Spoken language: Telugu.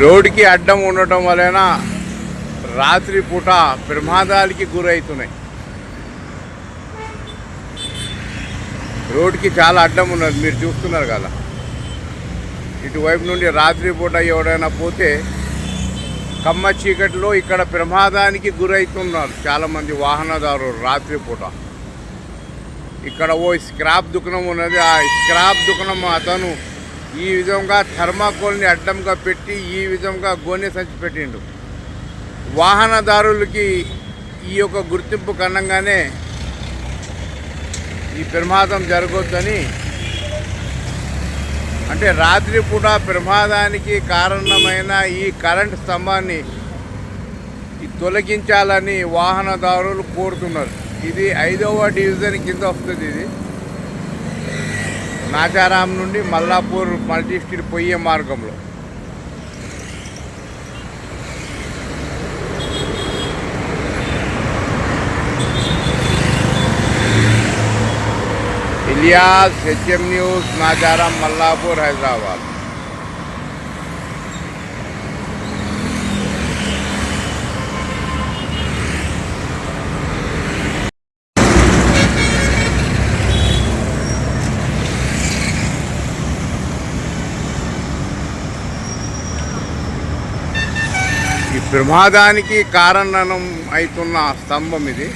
రోడ్డుకి అడ్డం ఉండటం వలన రాత్రి పూట ప్రమాదాలకి గురవుతున్నాయి. రోడ్డుకి చాలా అడ్డం ఉన్నది మీరు చూస్తున్నారు కదా. ఇటువైపు నుండి రాత్రి పూట ఎవడైనా పోతే కమ్మ చీకటిలో ఇక్కడ ప్రమాదానికి గురవుతున్నారు చాలామంది వాహనదారులు రాత్రి పూట ఇక్కడ ఓ స్క్రాప్ దుకాణం ఉన్నది ఆ స్క్రాప్ దుకాణం అతను ఈ విధంగా థర్మాకోల్ని అడ్డంగా పెట్టి ఈ విధంగా గోనె సంచి పెట్టిండు. వాహనదారులకి ఈ యొక్క గుర్తింపు కన్నంగానే ఈ ప్రమాదం జరగొద్దని అంటే రాత్రిపూట ప్రమాదానికి కారణమైన ఈ కరెంట్ స్తంభాన్ని తొలగించాలని వాహనదారులు కోరుతున్నారు. ఇది ఐదవ డివిజన్ కింద వస్తుంది ఇది. నాచారాం నుండి మల్లాపూర్ మల్టీ స్ట్రీట్ పోయే మార్గంలో. Ilyas HM news Nacharam Mallapur Hyderabad. ఈ ప్రమాదానికి కారణం అవుతున్న స్తంభం ఇది.